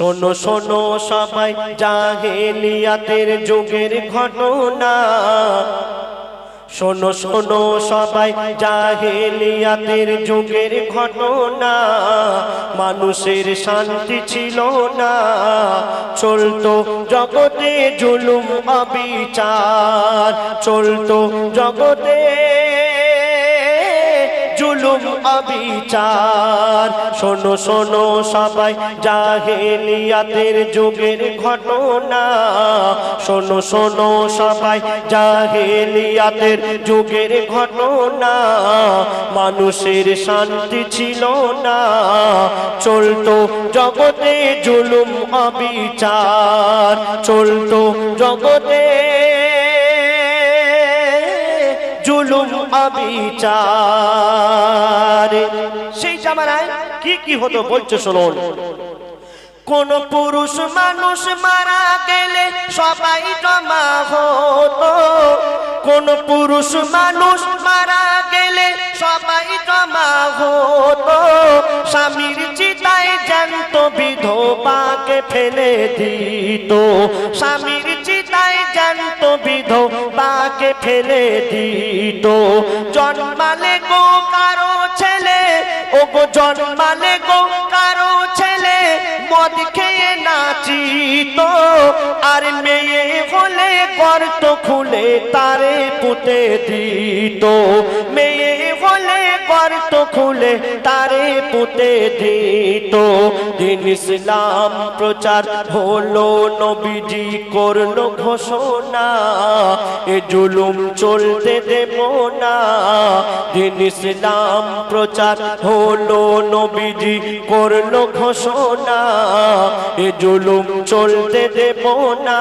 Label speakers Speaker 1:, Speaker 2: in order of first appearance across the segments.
Speaker 1: শোনো শোনো, সবাই, জাহেলিয়াতের যুগের ঘটনা। শোনো শোনো, সবাই, জাহেলিয়াতের যুগের ঘটনা। মানুষের শান্তি ছিল না। চলতো জগতে জুলুম, অবিচার। চলতো জগতে জুলুম অবিচার। শোনো শোনো সবাই, জাহেলিয়াতের যুগের ঘটনা। শোনো শোনো সবাই, জাহেলিয়াতের যুগের ঘটনা। মানুষের শান্তি ছিল না। চলতো জগতে জুলুম, অবিচার। চলতো জগতে জুলুম সেই জামানায় কি কি হতো বলছে শুনুন। কোন পুরুষ মানুষ মারা গেলে সবাই জমা হতো। কোন পুরুষ মানুষ মারা গেলে সবাই জমা হতো। স্বামীর চিতায় জ্যান্ত বিধবাকে ফেলে দিত। স্বামীর চিতায় জ্যান্ত বিধবাকে ফেলে দিত। জন্মালে গো কারও ছেলে, ও গো জন্মালে গো কারও ছেলে, মদ খেয়ে নাচিত। আর মেয়ে হলে গর্ত খুলে তারে পুঁতে দিত। মেয়ে হলে গর্ত খুলে তারে পুঁতে দিত। দিন ইসলাম প্রচার হলো, নবীজি করল ঘোষণা। এ জুলুম চলতে দেব না। দিন ইসলাম প্রচার হলো, নবীজি করল ঘোষণা। এ জুলুম চলতে দেব না।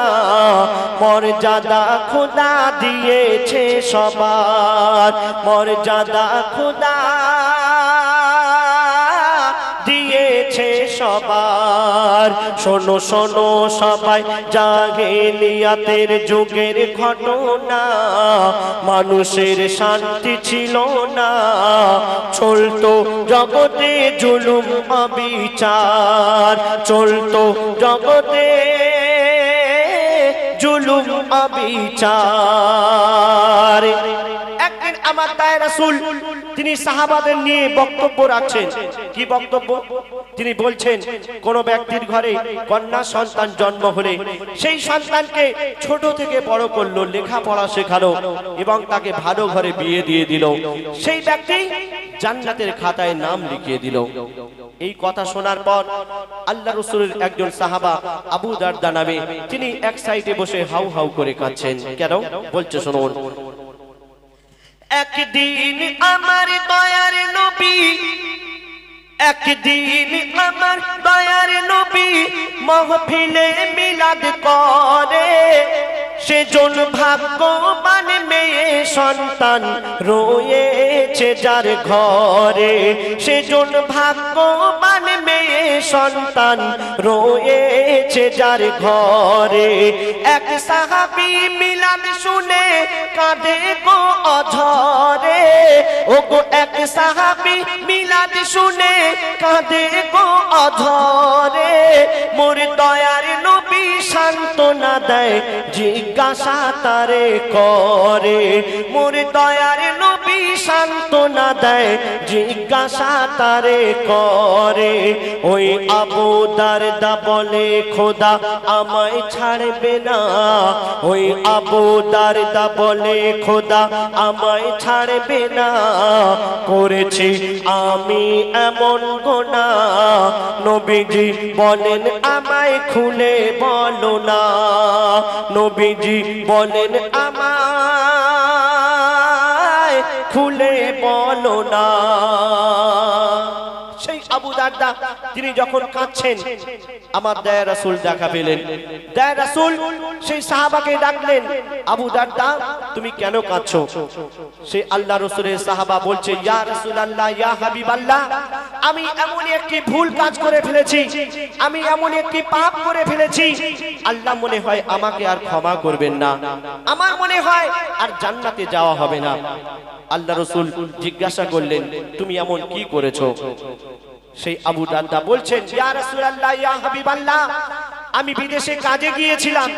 Speaker 1: মর্যাদা খোদা দিয়েছে সবার। মর্যাদা খোদা দিয়েছে সবার। শোনো শোনো, সবাই, জাগেলিয়াতের যুগের ঘটনা। মানুষের শান্তি ছিল না। চলতো জগতে জুলুম, অবিচার। চলতো জগতে জুলুম, অবিচার। আমার দায় রাসূল, তিনি সাহাবাদের নিয়ে বক্তব্য রাখছেন। কি বক্তব্য? তিনি বলছেন, কোন ব্যক্তির ঘরে কন্যা সন্তান জন্ম হলে সেই সন্তানকে ছোট থেকে বড় করল, লেখাপড়া শেখালো এবং তাকে ভালো ঘরে বিয়ে দিয়ে দিল। সেই ব্যক্তি জান্নাতের খাতায় নাম লিখিয়ে দিল। এই কথা শোনার পর আল্লাহ রসুলের একজন সাহাবা আবু দারদা নামে তিনি এক সাইডে বসে হাউ হাউ করে কাঁদছেন। কেন? বলছে, শুনুন একদিন আমার দয়ার নবী একদিন আমার দয়ার নবী মহফিলে মিলাদ করে। সেজন ভাগ্যবান মেয়ে সন্তান রয়েছে যার ঘরে। সেজন ভাগ্যবান মেয়ে সন্তান রয়েছে যার ঘরে। এক সাহাবি মিলাদ শুনে কাঁদে গো অঝরে। ও গো এক সাহাবি মিলাদ শুনে কাঁদে গো অধরে মোর দয়ার নবী সান্ত্বনা দেয় জিজ্ঞাসা তারে করে, মোর দয়ার নবী সান্ত্বনা দেয়। জিজ্ঞাসা তারে করে, ওই আবু দারদা বলে, খোদা আমায় ছাড়বে না। ওই আবু দারদা বলে, খোদা আমায় ছাড়বে না। করেছি আমি এমন গোনা। নবীজি বলেন, আমায় খুলে বলো না। নবীজি বলেন আমায় খুলে বলো না। সেই তিনি যখন কাঁদছেন, আমার দয়া রাসূল দেখা পেলেন। দয়া রাসূল সেই সাহাবাকে ডাকলেন, আবু দারদা, তুমি কেন কাঁদছো? সেই আল্লাহ রসুলের সাহাবা বলছে, ইয়া রাসূলুল্লাহ, ইয়া হাবিবাল্লাহ, আমি এমন একটি ভুল কাজ করে ফেলেছি, আমি এমন একটি পাপ করে ফেলেছি। আল্লাহ মনে হয় আমাকে আর ক্ষমা করবেন না। আমার মনে হয় আর জান্নাতে যাওয়া হবে না। আল্লাহ রসুল জিজ্ঞাসা করলেন, তুমি এমন কি করেছ? সেই আবু দাদা বলছেন আমি বিদেশে কাজে গিয়েছিলাম।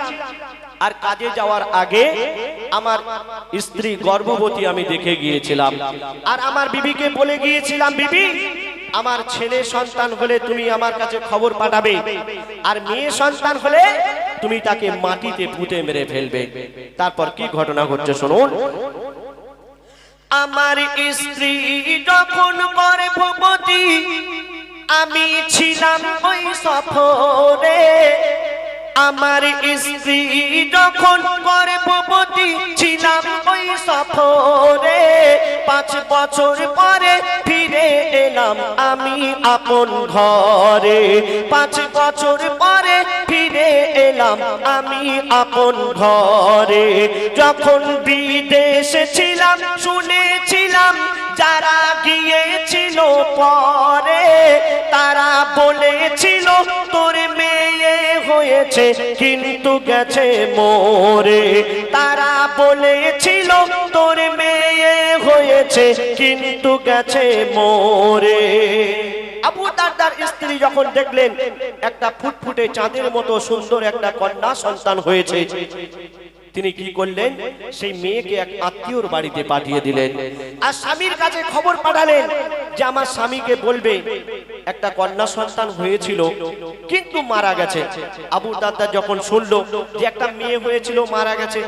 Speaker 1: আর কাজে যাওয়ার আগে আমার স্ত্রী গর্ভবতী আমি দেখে গিয়েছিলাম। আর আমার বিবিকে বলে গিয়েছিলাম, বিবি, আমার ছেলে সন্তান হলে তুমি আমার কাছে খবর পাঠাবে। আর মেয়ে সন্তান হলে তুমি তাকে মাটিতে পুঁতে মেরে ফেলবে। তারপর কি ঘটনা ঘটছে, শুনুন। আমার স্ত্রী যখন গর্ভবতী আমি ছিলাম ওই সফরে। আমার স্ত্রী যখন গর্ভবতী ছিলাম ওই সফরে। পাঁচ বছর পরে ফিরে এলাম আমি আপন ঘরে। পাঁচ বছর পরে এলাম আমি আপন ঘরে। যখন বিদেশে ছিলাম, শুনেছিলাম যারা গিয়েছিল পরে, তারা বলেছিল, তোর মেয়ে হয়েছে, কিন্তু গেছে মোরে। তারা বলেছিল, তোর মেয়ে হয়েছে, কিন্তু গেছে মোরে। আবু দারদার স্ত্রী যখন দেখলেন, একটা ফুটফুটে চাঁদের মতো সুন্দর একটা কন্যা সন্তান হয়েছে। তিনি কি করলেন? সেই মেয়েকে এক আত্মীয়র বাড়িতে পাঠিয়ে দিলেন। আর স্বামীর কাছে খবর পাঠালেন যে আমার স্বামীকে বলবে, একটা কন্যা সন্তান হয়েছিল, কিন্তু মারা গেছে। আবু দাদা যখন শুনলো যে একটা মেয়ে হয়েছিল, মারা গেছে,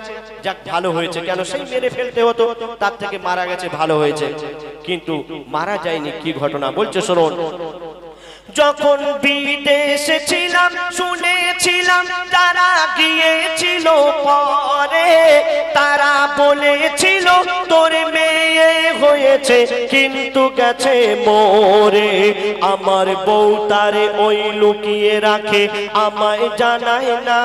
Speaker 1: যাক ভালো হয়েছে, কেন সেই মেরে ফেলতে হতো, তার থেকে মারা গেছে, ভালো হয়েছে। কিন্তু মারা যায়নি কি ঘটনা? বলছে শোনো যখন বিদেশে ছিলাম শুনেছিলাম তারা গিয়েছিল পরে, তারা বলেছিল, তোর মেয়ে হয়েছে, কিন্তু গেছে মোরে। আমার বউ তারে ওই লুকিয়ে রাখে, আমায় জানায় না।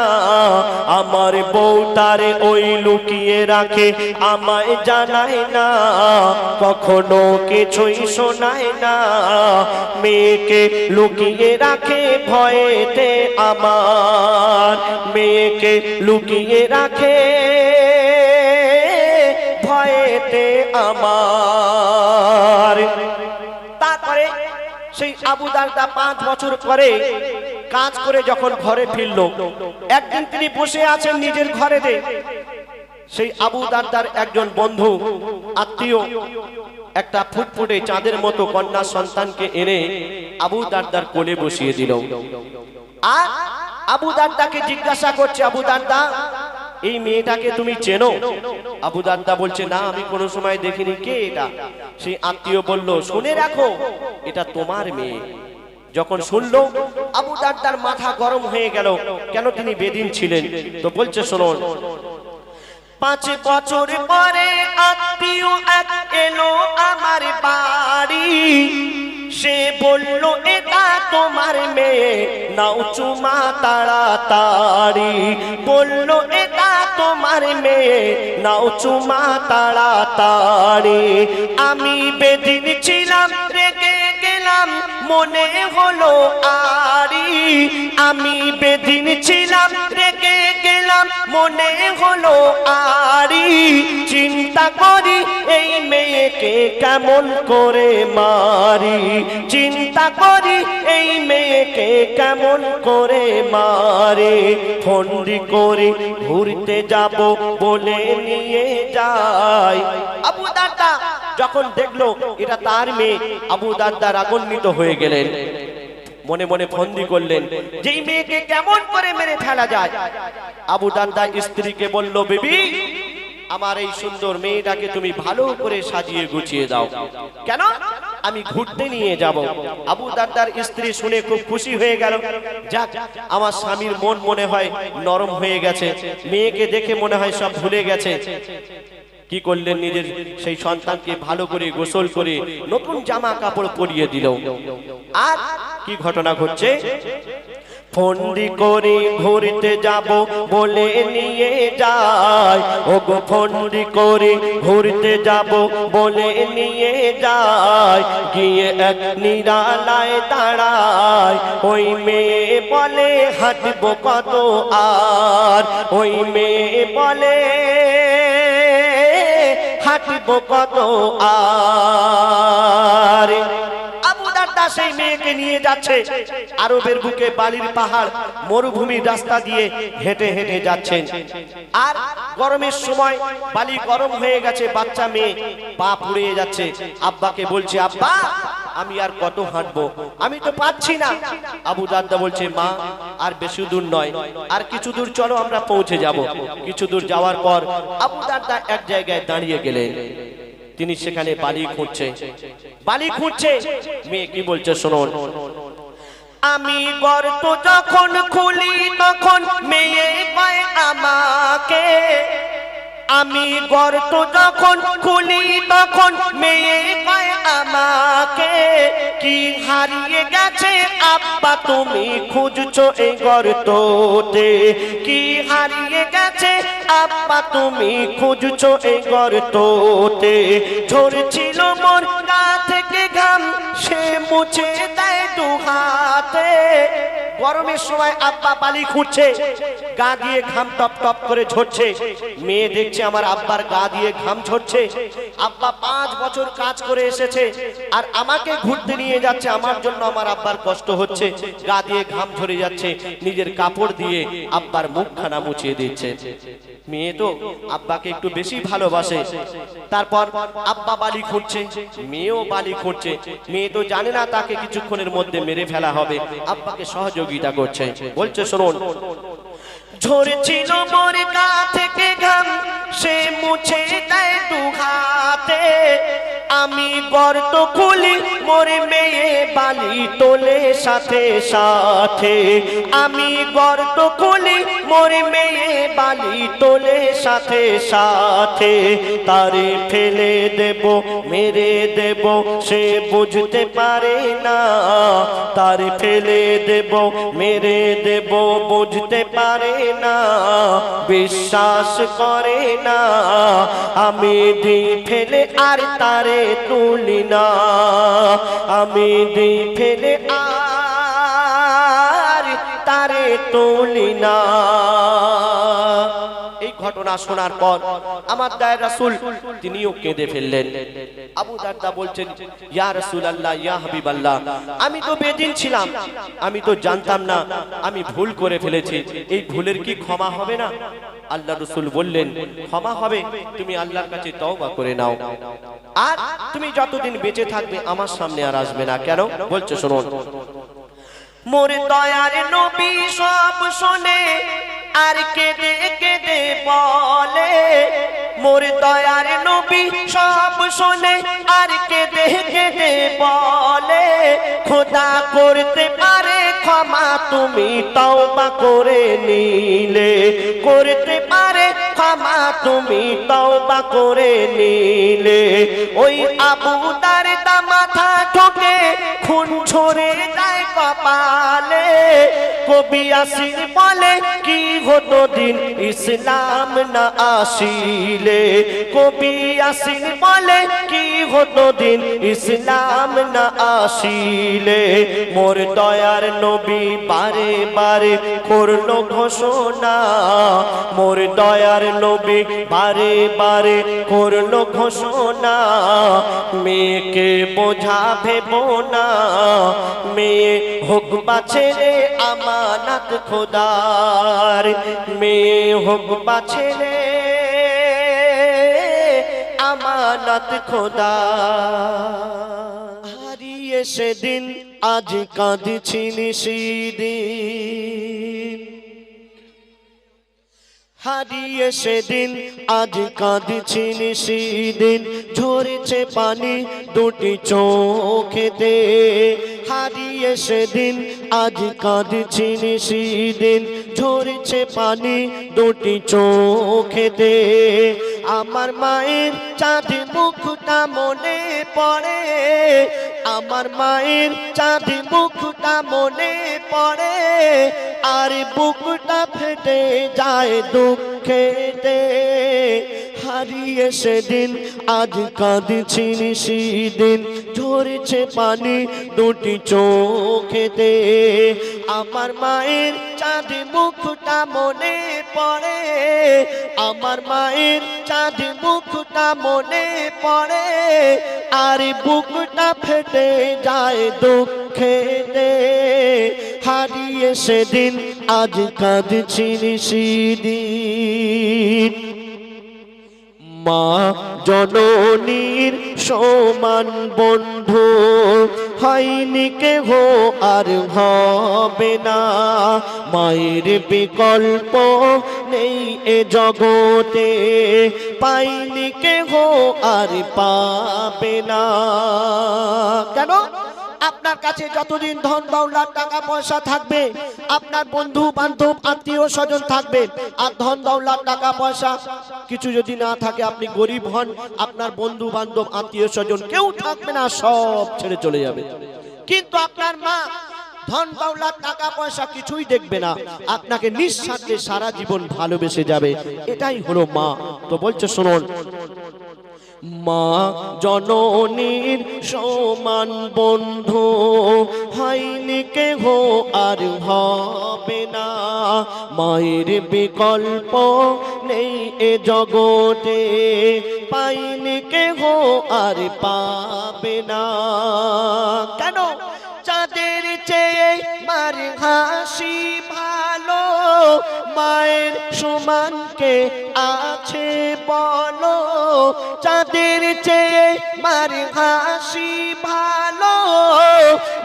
Speaker 1: আমার বউ তারে ওই লুকিয়ে রাখে, আমায় জানায় না। কখনো কিছুই শোনায় না। মেয়েকে লুকিয়ে রাখে ভয়েতে আমার মেয়েকে লুকিয়ে রাখে। ভয়েতে আমার। তারপরে সেই আবু দারদা পাঁচ বছর পরে কাজ করে যখন ঘরে ফিরল, একদিন তিনি বসে আছেন নিজের ঘরেতে। সেই আবু দারদার একজন বন্ধু, আত্মীয়, একটা ফুটফুটে চাঁদের মতো কন্যা সন্তানকে এনে আবু দারদার কোলে বসিয়ে দিল। আর আবু দারদাকে জিজ্ঞাসা করছে আবু দারদা এই মেয়েটাকে তুমি চেনো? আবু দারদা বলছে, না, আমি কোনো সময় দেখিনি। কে এটা? সেই আত্মীয় বলল, শুনে রাখো, এটা তোমার মেয়ে। যখন শুনল আবু দারদার মাথা গরম হয়ে গেল। কেন তিনি বেদিন ছিলেন? তো বলছে শুনুন পাঁচ বছর পরে আত্মীয় এক এলো আমার বাড়ি। সে বলল, এটা তোমার মেয়ে, নাও চুমা তাড়াতাড়ি। বলল, এটা তোমার মেয়ে, নাও চুমা তাড়াতাড়ি। আমি বেদিন ছিলাম, রেগে গেলাম, মনে হলো আরি আমি বেদিন ছিলাম মনে হলো আরি, চিন্তা করি এই মেয়েকে কেমন করে মারি। চিন্তা করি এই মেয়েকে কেমন করে মারে। ফন্দি করে ঘুরতে যাব বলে নিয়ে যাই। আবু দাদা যখন দেখল এটা তার মেয়ে, আবু দাদা রাগান্বিত হয়ে গেলেন। মনে মনে ফন্দি করলেন, যেই মেয়েকে কেমন করে মেরে ফেলা যায়? আবু দাদা স্ত্রীকে বলল, বেবি, আমার এই সুন্দর মেয়েটাকে তুমি ভালো করে সাজিয়ে গুছিয়ে দাও। কেন? আমি ঘুরতে নিয়ে যাব। আবু দাদার স্ত্রী শুনে খুব খুশি হয়ে গেল। যাক, আমার স্বামীর মন মনে হয় নরম হয়ে গেছে। মেয়েকে দেখে মনে হয় সব ভুলে গেছে। কি করলেন নিজের সেই সন্তানকে ভালো করে গোসল করে নতুন জামা কাপড় পরিয়ে দিল। আর কি ঘটনা ঘটছে? ফন্দি করে ঘুরতে যাব বলে নিয়ে যায়। ও গো ফন্দি করে ঘুরতে যাব বলে নিয়ে যায়। গিয়ে এক নিরালায় দাঁড়ায়। ওই মেয়ে বলে, হাঁটব কত আর? ওই মেয়ে বলে, হাঁটব কত আর? সেই মেয়েকে নিয়ে যাচ্ছে। আরবের বুকে বালির পাহাড় মরুভূমির রাস্তা দিয়ে হেঁটে হেঁটে যাচ্ছেন। আর গরমের সময় বালি গরম হয়ে গেছে, বাচ্চা মেয়ে পা পুড়িয়ে যাচ্ছে। আব্বাকে বলছে, আব্বা, আমি আর কত হাঁটবো? আমি তো পাচ্ছি না। আবু দাদা বলছে, মা, আর বেশি দূর নয়। আর কিছু দূর চলো, আমরা পৌঁছে যাব। কিছু দূর যাওয়ার পর আবু দাদা এক জায়গায় দাঁড়িয়ে গেলেন। তিনি সেখানে বালি খুঁজছে বালি খুঁজছে মেয়ে কি বলছে শুনুন। আমি গর্ত যখন খুলি, তখন মেয়ে আমি গর্ত যখন খুলি, তখন মেয়ে পায় আমাকে। কি হারিয়ে গেছে? আব্বা, তুমি খুঁজছো এই গর্ততে। কি হারিয়ে গেছে? আব্বা, তুমি খুঁজছো এই গর্ততে। ঝরছিল মোর গা থেকে ঘাম, সে মুছে দেয় দু হাতে গরমের সময় আব্বা বালি খুঁজছে, গা দিয়ে ঘাম টপ টপ করে ঝরছে। মেয়ে দেখছে আমার আব্বার গা দিয়ে ঘাম ঝরছে। আব্বা পাঁচ বছর কাজ করে এসেছে আর আমাকে ঘুরতে নিয়ে যাচ্ছে। আমার জন্য আমার আব্বার কষ্ট হচ্ছে। গা দিয়ে ঘাম ঝরে যাচ্ছে। নিজের কাপড় দিয়ে আব্বার মুখখানা মুছিয়ে দিচ্ছে। মেয়ে তো আব্বাকে একটু বেশি ভালোবাসে। তারপর আব্বা বালি খুঁজছে, মেয়েও বালি খুঁজছে। মেয়ে তো জানে না তাকে কিছুক্ষণের মধ্যে মেরে ফেলা হবে। আব্বাকে সহযোগিতা করছে। বলছে, শুনুন, ঝরছিল থেকে ঘাম, সে মুছে দেয় দু হাতে। আমি গর্ত খুলি, মোর মেয়ে বালি তোলে সাথে সাথে। আমি গর্ত খুলি, মোর মেয়ে বালি তোলে সাথে সাথে। তারে ফেলে দেব, মেরে দেব, সে বুঝতে পারে না। তারে ফেলে দেব, মেরে দেব, বুঝতে পারে না। বিশ্বাস করে না। আমি দি ফেলে আর তারে তুলি না। আমি দি ফেলে আর তারে তুলি না। ঘটনা শোনার পর আমার দায়ের রাসূল, তিনিও কেঁদে ফেললেন। আবু দারদা বলছেন, ইয়া রাসূলুল্লাহ, ইয়া হাবিবাল্লাহ, আমি তো বেদিন ছিলাম। আমি তো জানতাম না, আমি ভুল করে ফেলেছি। এই ভুলের কি ক্ষমা হবে না? আল্লাহ রসুল বললেন, ক্ষমা হবে, তুমি আল্লাহর কাছে তওবা করে নাও। আর তুমি যতদিন বেঁচে থাকবে আমার সামনে আর আসবে না। কেন? বলছে, শুনুন। মোর দয়ার নবী সব শোনে, আর কেঁদে কেঁদে বলে, মোর দয়ার নবী সব শোনে, আর কেঁদে কেঁদে বলে, খোদা করতে পারে ক্ষমা তুমি তওবা করে নিলে করতে পারে ক্ষমা তুমি তওবা করে নিলে। ওই আবু দারদা মাথা ঠোকে খুন ঝরে যায় কপালে। কবি আসির বলে, কি হতো দিন ইসলাম না আসিলে? কবি আসির বলে, কি হতো দিন ইসলাম না আসিলে? মোর দয়ার নবী বারে বারে করল ঘোষণা, মোর দয়ার নবী বারে বারে করল ঘোষণা। মেয়েকে বোঝা ভেব না মেয়ে হোক বাছে রে আমানত খোদার। মেয়ে হোক বাছে রে আমানত খোদা হারিয়ে সেদিন আজ কাঁদছি নিশিদিন হারিয়ে সেদিন, আজ কাঁদছি নিশিদিন। ঝরেছে পানি দুটি চোখেতে। হারিয়ে সেদিন, আজ কাঁদছি নিশিদিন। ঝরেছে পানি দুটি চোখেতে। আমার মায়ের চাঁদ মুখটা মনে পড়ে। আমার মায়ের চাঁদ মুখটা মনে পড়ে, আর বুকটা ফেটে যায় দুঃখেতে হারিয়ে সেদিন, আজ কাঁদছি সেদিন ঝরেছে পানি দুটি চোখেতে আমার মায়ের চাঁদি মুখটা মনে পড়ে। আমার মায়ের চাঁদ মুখটা মনে পড়ে। আর বুকটা ফেটে যায় দুঃখে হারিয়ে সেদিন আজ কাঁদছি সেদিন মা জননীর সমান বন্ধু। হয়নি কেহ আর হবে না, মায়ের বিকল্প নেই এ জগতে। পাইনি কেহ আর পাবে না। কেন? আপনার কাছে যতদিন ধন, দৌলত, টাকা, পয়সা থাকবে, আপনার বন্ধু, বান্ধব, আত্মীয়, স্বজন থাকবে। আর ধন, দৌলত, টাকা, পয়সা কিছু যদি না থাকে, আপনি গরিব হন, আপনার বন্ধু, বান্ধব, আত্মীয়, স্বজন কেউ থাকবে না, সব ছেড়ে চলে যাবে। কিন্তু আপনার মা ধন, দৌলত, টাকা, পয়সা কিছুই দেখবে না। আপনাকে নিঃস্বার্থে সারা জীবন ভালোবেসে যাবে। এটাই হলো মা। তো বলছে, শুনুন মা জননীর সমান বন্ধু হয়নি কেহ আর হবে না। মায়ের বিকল্প নেই এ জগতে, পাইনি কেহ আর পাবে না। কেন? চাঁদের চেয়ে মার হাসি ভালো, মায়ের সমানকে আছে বলো? চাঁদের চেয়ে মার হাসি ভালো।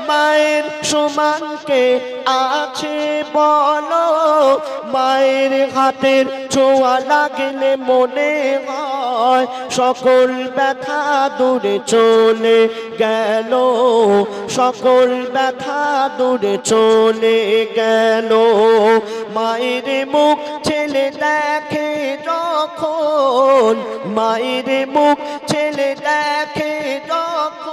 Speaker 1: মায়ের সমানকে আছে বলো। মায়ের হাতের ছোঁয়া লাগলে মনে হয় সকল ব্যথা দূরে চলে গেল। সকল ব্যথা দূরে চলে গেল। মায়ের মুখ ছেলে দেখে যখন মায়ের মুখ ছেলে দেখে যখন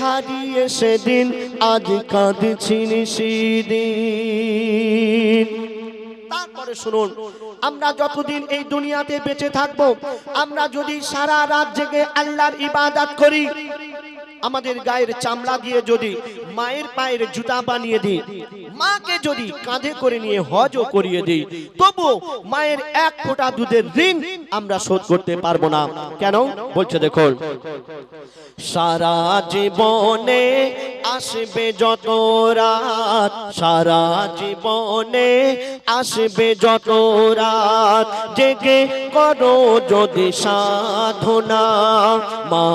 Speaker 1: হারিয়ে সেদিন আজ কাঁদছি সেদিন তারপরে শুনুন, আমরা যতদিন এই দুনিয়াতে বেঁচে থাকব, আমরা যদি সারা রাত জেগে আল্লাহর ইবাদত করি, আমাদের গায়ের চামড়া দিয়ে যদি মায়ের পায়ের জুতা বানিয়ে দিই মাকে যদি কাঁধে করে নিয়ে হজও করিয়ে দিই, তবু মায়ের এক ফোঁটা দুধের ঋণ আমরা শোধ করতে পারব না। কেন? বলছে, দেখুন। সারা জীবনে আসবে যত রাত, সারা জীবনে আসবে যত রাত, জেগে করো যদি সাধনা। মা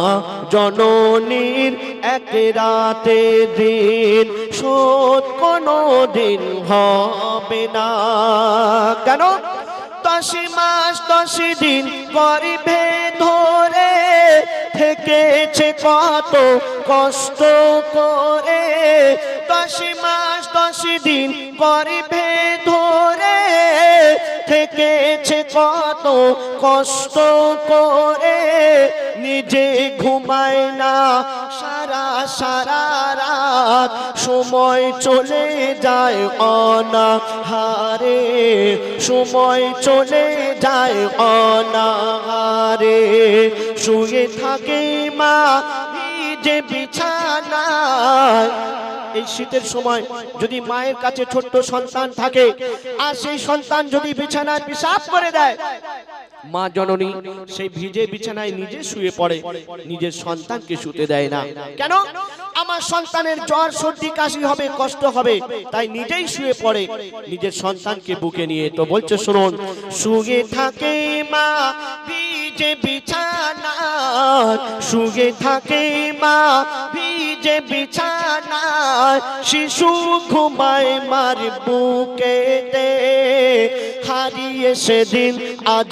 Speaker 1: জননীর এক রাতে দিন শোধ কোনো দিন হবে না। কেন? দশ মাস, দশ দিন গরিবে ধরে থেকেছে কত কষ্ট করে। দশ মাস, দশ দিন গরিবে ধরে থেকেছে কত কষ্ট করে নিজে ঘুমায় না। সারা সারা রাত সময় চলে যায় অনাহারে। সময় চলে যায় অনা হারে শুয়ে থাকে মা যে বিছানায়। এই শীতের সময় যদি মায়ের কাছে ছোট্ট সন্তান থাকে, আর সেই সন্তান যদি বিছানায় পেশাব করে দেয় মা জননী, সেই ভিজে বিছানায় নিজে শুয়ে পড়ে, নিজের সন্তানকে শুতে দেয় না। কেন? আমার সন্তানের জ্বর, সর্দি, কাশি হবে, কষ্ট হবে, তাই নিজেই শুয়ে পড়ে, নিজের সন্তানকে বুকে নিয়ে। তো বলছে, শুনুন, শুয়ে থাকে মা, ভিজে বিছানা শুয়ে থাকে মা, ভিজে বিছানা শিশু ঘুমায় মার বুকেতে, হারিয়ে সেদিন আজ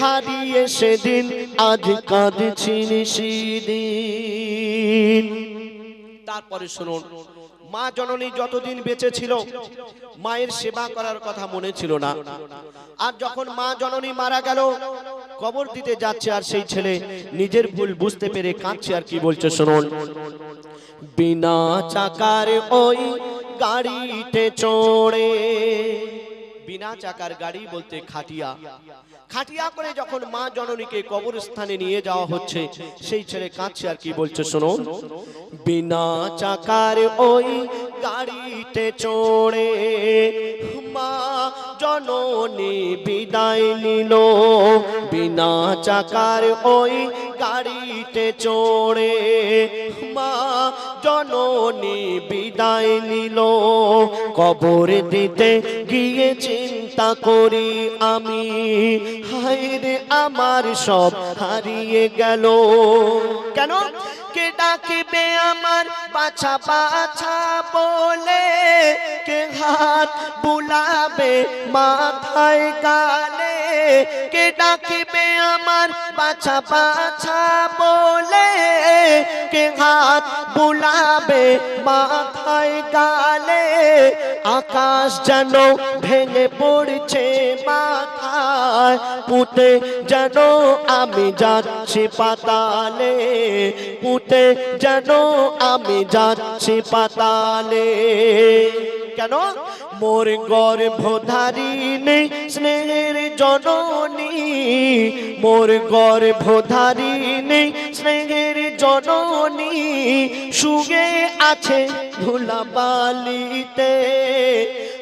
Speaker 1: হারিয়ে সেদিন আজ কাঁদছি সেদিন তারপরে শুনুন, মা জননী যতদিন বেঁচে ছিল, মায়ের সেবা করার কথা মনে ছিল না। আর যখন মা জননী মারা গেল, কবর দিতে যাচ্ছে আর সেই ছেলে নিজের ভুল বুঝতে পেরে কাঁদছে আর কি বলছে শুনুন। বিনা চাকার ওই গাড়িতে চড়ে বিনা চাকার গাড়ি বলতে খাটিয়া। খাটিয়া করে যখন মা জননীকে কবরস্থানে নিয়ে যাওয়া হচ্ছে, সেই ছেলে কাঁদছে আর কি বলছে, শোনো, বিনা চাকার ওই গাড়িতে চড়ে মা জননী বিদায় নিল। বিনা চাকার ওই গাড়িতে চড়ে মা জননী বিদায় নিল। কবর দিতে গিয়ে চিন্তা করি আমি। হায়রে আমার সব হারিয়ে গেল। কেন? কে ডাকিবে আমার বাছা বাছা বলে? কে হাত বুলাবে মাথায় গালে? কে ডাকিবে আমার বাছা বাছা বলে? কে হাত বুলাবে মাথায় গালে? আকাশ যেন ভেঙে পড়ছে মাথায়। পুঁতে যেন আমি যাচ্ছি পাতালে, পুঁতে যেন আমি যাচ্ছি পাতালে। কেন? মোর গর্ভধারী নেই স্নেহের জননী। মোর গর্ভধারী নেই স্নেহের জননী। সুগে আছে ধুলাবালিতে।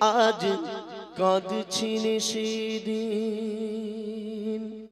Speaker 1: আজ কাঁদছি সেদিন